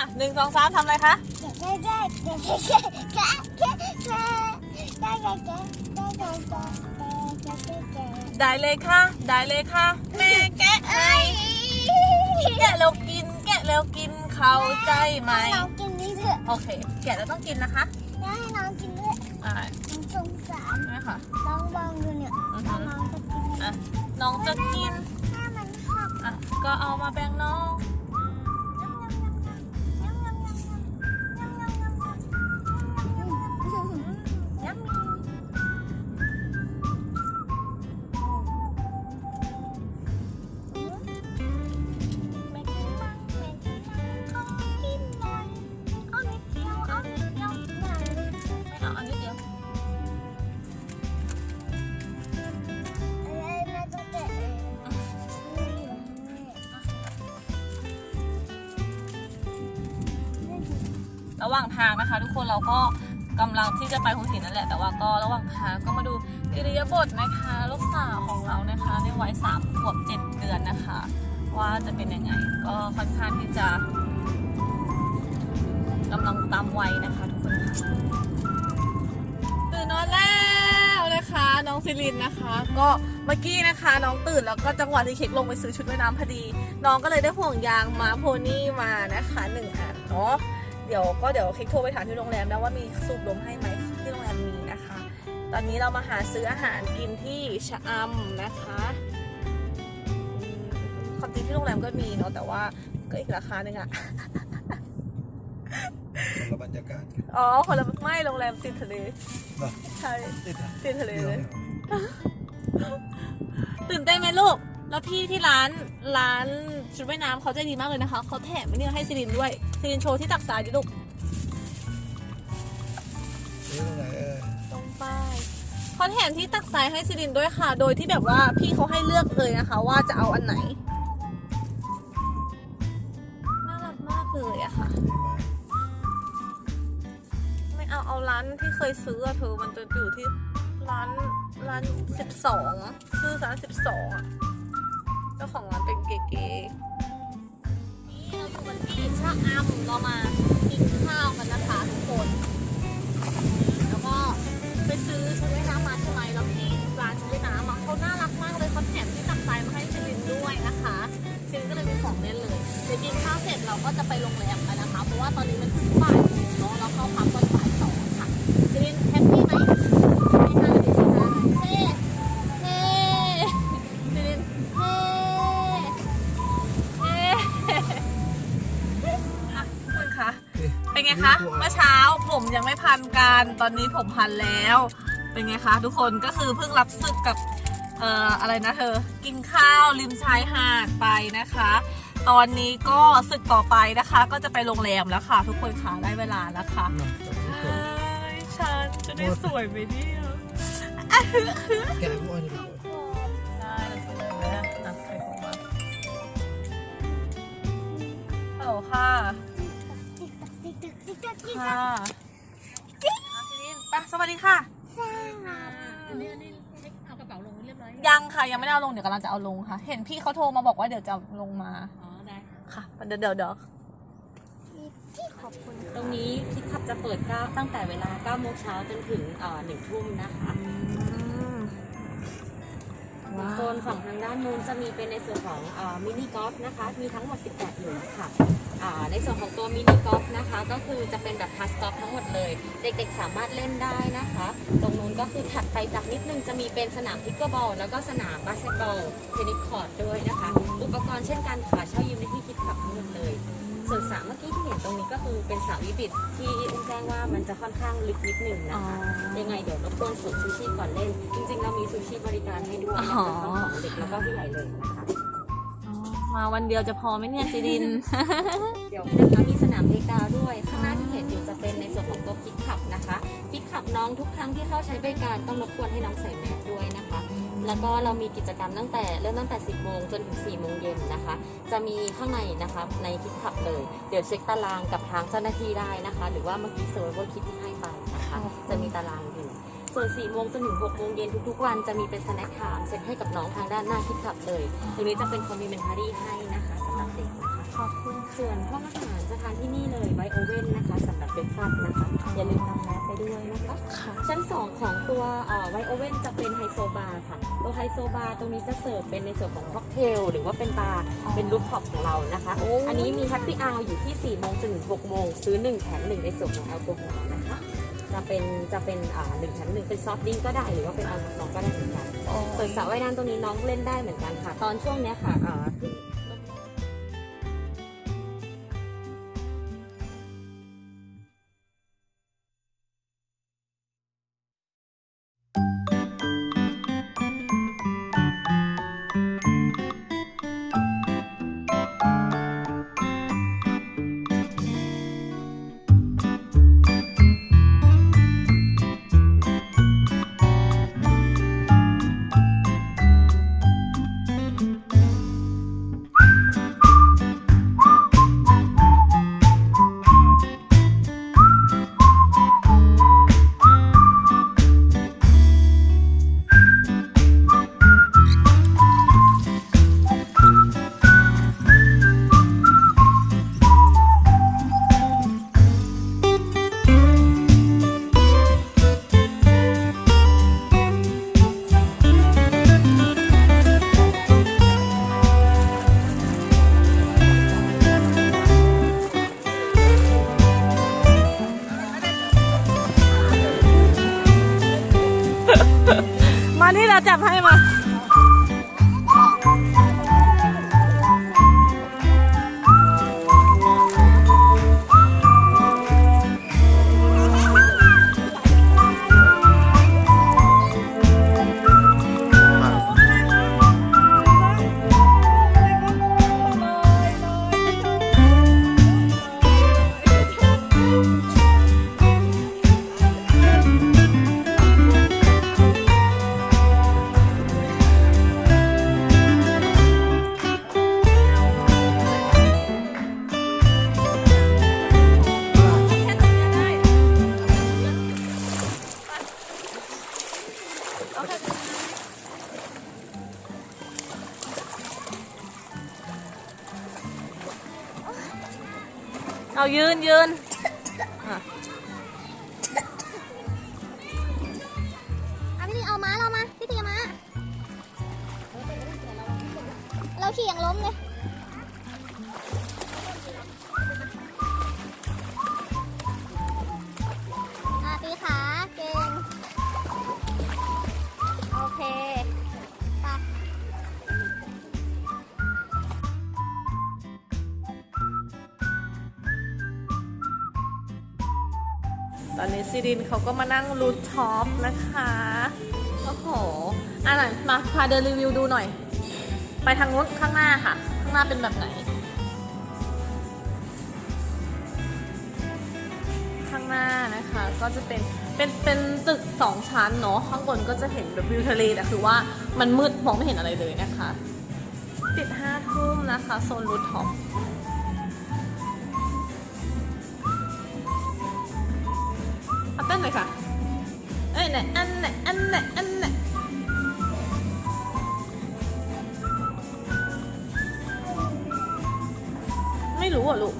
อะหนึ่งสองสามทำอะไรคะได้เลยค่ะ ได้เลยค่ะ แม่แกะให้แกะแล้วกิน แกะแล้วกินเข้าใจไหมน้องกินนี่เถอะโอเค แกะแล้วต้องกินนะคะให้น้องกินด้วยอ่าสงสารนี่ค่ะ น้องบองดูเนี่ยอือน้ฮึองจะกินอะน้องจะกินถ้ามันหัก อะ ก็เอามาแบ่งน้อง ระหว่างทางนะคะ ทุกคนเราก็กำลังที่จะไปหัวหินนั่นแหละ แต่ว่าก็ระหว่างทางก็มาดูอิริยาบถนะคะลูกสาวของเรานะคะในวัยสามขวบเจ็ดเดือนนะคะ ว่าจะเป็นยังไง ก็ค่อนข้างที่จะกำลังตามวัยนะคะทุกคนตื่นนอนแล้วนะคะ น้องซิลินนะคะ ก็เมื่อกี้นะคะ น้องตื่นแล้วก็จังหวะที่เค้กลงไปซื้อชุดว่ายน้ำพอดี น้องก็เลยได้ห่วงยางมาโพนี่มานะคะหนึ่งอันเนาะ เดี๋ยวก็เดี๋ยวเค้กโทรไปถามที่โรงแรมนะว่ามีสูบลมให้ไหมที่โรงแรมมีนะคะ ตอนนี้เรามาหาซื้ออาหารกินที่ชะอำนะคะอืมความจริงที่โรงแรมก็มีเนาะแต่ว่าก็อีกราคาหนึ่งอะคนละบรรยากาศกันอ๋อคนละไม่โรงแรมติดทะเลเหรอใช่ติดอะติดทะเลเดียวเลยเนี่ยตื่นเต้นไหมลูก แล้วพี่ที่ร้านร้านชุดว่ายน้ำเขาใจดีมากเลยนะคะเขาแถมไอ้นี่ให้ซิลินด้วยซิลินโชว์ที่ตักทรายดิลูกนี่ตรงไหนเออตรงป้ายเขาแถมที่ตักทรายให้ซิลินด้วยค่ะ โดยที่แบบว่าพี่เขาให้เลือกเลยนะคะ ว่าจะเอาอันไหนน่ารักมากเลยอะค่ะดีมากไม่เอาเอาร้านที่เคยซื้ออะเธอมันจะอยู่ที่ร้านร้านสิบสองชื่อร้านสิบสองอะเจ้าของร้านเป็นเก๋ๆนี่เราอยู่กันที่ชะอำเรามากินข้าวกันนะคะทุกคน แล้วก็ไปซื้อชุดว่ายน้ำมาใช่ไหมแล้วที่ร้านชุดว่ายน้ำอะเขาน่ารักมากเลยเขาแถมที่ตักทรายมาให้ซิลินด้วยนะคะซิลินก็เลยมีของเล่นเลยเดี๋ยวกินข้าวเสร็จเราก็จะไปโรงแรมกันนะคะ เพราะว่าตอนนี้มันบ่ายโมงเนาะแล้วเข้าพักตอนบ่ายสองค่ะซิลินแฮป เป็นไงคะเมื่อเช้าผมยังไม่พันกันตอนนี้ผมพันแล้ว เป็นไงคะทุกคนก็คือเพิ่งรับศึกกับเอ่ออะไรนะเธอ กินข้าวริมชายหาดไปนะคะ ตอนนี้ก็ศึกต่อไปนะคะ ก็จะไปโรงแรมแล้วค่ะ ทุกคนค่ะได้เวลาแล้วค่ะเนาะแต่ทุกคนเอ้ยฉันจะได้สวยไหมเนี่ยแกะอ้อยนี่ดีกว่าได้เลยสวยเลยนะใครโทรมาฮัลโหลค่ะ ค่ะไปสวัสดีค่ะอันนี้อันนี้เอากระเป๋าลงเรียบร้อยยังค่ะยังไม่ได้เอาลงเดี๋ยวกำลังจะเอาลงค่ะ เห็นพี่เขาโทรมาบอกว่าเดี๋ยวจะลงมาอ๋อได้ ค่ะเดี๋ยวเดี๋ยวเดี๋ยวขอบคุณตรงนี้คิดขับจะเปิด9ตั้งแต่เวลา9โมงเช้าจนถึงเอ่อ1ทุ่มนะคะว้า โซนฝั่งทางด้านนู้นจะมีเป็นในส่วนของอมินิกอล์ฟนะคะ มีทั้งหมด 18หลุมค่ะในส่วนของตัวมินิกอล์ฟนะคะ ก็คือจะเป็นแบบพาสกอล์ฟทั้งหมดเลย เด็กๆสามารถเล่นได้นะคะ ตรงนู้นก็คือถัดไปจากนิดนึงจะมีเป็นสนามพิกเกอร์บอลแล้วก็สนามบาสเกตบอลเทนนิสคอร์ตด้วยนะคะ อุปกรณ์เช่นกันค่ะเช่ายืมในที่คิดขับทั้งหมดเลย ส่วนสระเมื่อกี้ รงนี้ก็คือเป็นสระวิบิตที่อุ้มแจ้งว่ามันจะค่อนข้างลึกนิดหนึ่งอ๋นะอคะ ยังไงเดี๋ยวรบกวนสูบชูชีพก่อนเล่น จริงๆเรามีชูชีพบริการให้ด้วยอ๋อนะคะทั้งของเด็กแล้วก็ผู้ใหญ่เลยนะคะอ๋อมาวันเดียวจะพอไหมเนี่ยซีดิน เดี๋ยวนะคะมีสนามเพลย์กราวด์ด้วยข้างหน้า น้องทุกครั้งที่เข้าใช้บริการต้องรบกวนให้น้องใส่แมสด้วยนะคะ แล้วก็เรามีกิจกรรมตั้งแต่เริ่มตั้งแต่ 10 โมงจนถึง 4 โมงเย็นนะคะ จะมีข้างในนะคะในคิดขับเลย เดี๋ยวเช็คตารางกับทางเจ้าหน้าที่ได้นะคะ หรือว่าเมื่อกี้เซอร์เวอร์คิดที่ให้ไปนะคะ จะมีตารางอยู่ส่วน 4 โมงจนถึง 6 โมงเย็นทุกๆ วันจะมีเป็นสแน็คไทม์เซ็ตให้กับน้องทางด้านหน้าคิดขับเลย ตรงนี้จะเป็นคอมมิเมนทารี่ให้นะคะสำหรับเด็ก ขอบคุณส่วนห้องอาหารจะทานที่นี่เลเว่นนะคะสำหรับเบรกฟาสต์นะคะ อย่าลืมนำแมสไปด้วยนะคะค่ะชั้น 2 ของตัวไวโอเว่นจะเป็นไฮโซบาร์ค่ะตัวไฮโซบาร์ตรงนี้จะเสิร์ฟเป็นในส่วนของค็อกเทลหรือว่าเป็นบาร์อ๋อเป็นรูฟท็อปของเรานะคะโอ้อันนี้มีแฮปปี้อ r อยู่ที่ 4 โมงจนถึง 6 โมง ซื้อ 1 แถม 1 ในส่วนของแอลกอฮอล์นะคะจะเป็นจะเป็นอ่าหนึ่งแถมหนึ่งเป็นซอฟต์ดริงก์ก็ได้หรือว่าเป็นแอลกอฮอล์ก็ได้เหมือนกันอ๋อส่วนสระว่ายน้ำตรงนี้น้องเล่นได้เหมือนกันค่ะ ตอนช่วงเนี้ยค่ะ มานี่เราจับให้มา เอายืนยืนอะอะพี่ตีเอาม้าเรามา พี่ตีเอาม้า เราขี่อย่างล้มเลย ตอนนี้ซีรินเขาก็มานั่งรูทท็อปนะคะ โอ้โหอะหน่อยมาพาเดินรีวิวดูหน่อย ไปทางนู้นข้างหน้าค่ะ ข้างหน้าเป็นแบบไหน ข้างหน้านะคะก็จะเป็นเป็นเป็นตึกสองชั้นเนาะข้างบนก็จะเห็นแบบวิวทะเลแต่คือว่ามันมืดมองไม่เห็นอะไรเลยนะคะปิดห้าทุ่มนะคะโซนรูทท็อป ต้นหน่อยค่ะเอ้ยไหนอันไหนอันไหนอันไหนไม่รู้อะลูก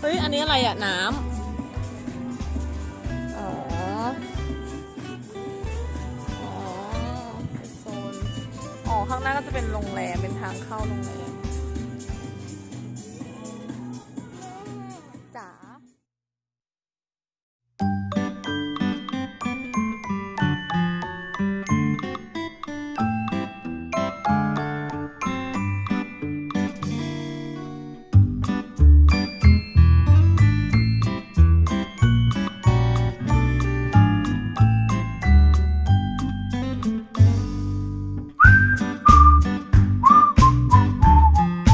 เฮ้ย อันนี้อะไรอะน้ำ ข้างหน้าก็จะเป็นโรงแรมเป็นทางเข้าโรงแรม